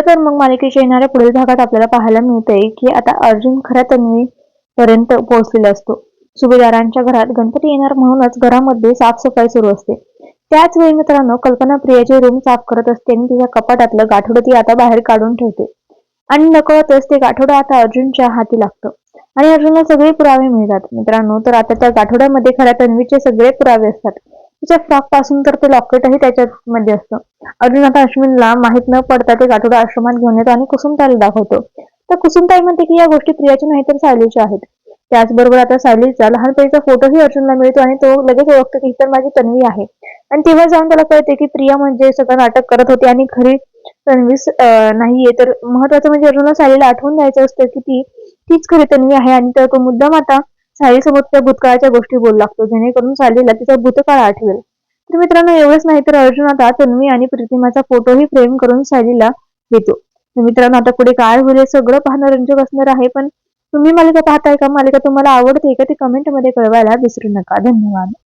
तर मग मालिकेच्या येणाऱ्या पुढील भागात आपल्याला पाहायला मिळतंय की आता अर्जुन खऱ्या तन्वी पर्यंत पोहोचलेला असतो. सुभेदारांच्या घरात गणपती येणार म्हणूनच घरामध्ये साफसफाई सुरू असते. त्याच वेळी मित्रांनो कल्पना प्रियाची रूम साफ करत असते आणि तिच्या कपाटातलं गाठोडं ती आता बाहेर काढून ठेवते. आणि नकळतच ते गाठोडं आता अर्जुनच्या हाती लागतं. आणि अर्जुनला सगळे पुरावे मिळतात. मित्रांनो तर आता त्या गाठोड्यामध्ये खऱ्या तन्वीचे सगळे पुरावे असतात. तिच्या फ्रॉकपासून तर ते लॉकेटही त्याच्यामध्ये असतं. अर्जुन आता अश्विनला माहीत न पडता ते गाठोडा आश्रमात घेऊन येतो आणि कुसुमताईला दाखवतो. तर कुसुमताई म्हणते की या गोष्टी प्रियाच्या नाही तर सायलीच्या आहेत. त्याचबरोबर आता सायलीचा लहानपणीचा फोटोही अर्जुनला मिळतो आणि तो लगेच ओळखतो की तर माझी तन्वी आहे. आणि तेव्हा जाऊन त्याला कळते की प्रिया म्हणजे सगळं नाटक करत होती आणि खरी तन्वी नाहीये. तर महत्वाचं म्हणजे अर्जुनला सायलीला आठवून द्यायचं असतं की ती तीच खरी तन्वी आहे आणि तर तो मुद्दाम आता सालीसोबत त्या भूतकाळाच्या गोष्टी बोलू लागतो. जेणेकरून सालीला तिचा भूतकाळ आठवेल. तर मित्रांनो एवढंच नाही तर अर्जुन आता तन्वी आणि प्रतिमाचा फोटोही फ्रेम करून सालीला देतो. मित्रांनो आता पुढे काय होईल सगळं पाहणं रंजक असणार आहे पण तुम्ही मालिका पाहताय का? मालिका तुम्हाला आवडते का? ती कमेंटमध्ये कळवायला विसरू नका. धन्यवाद.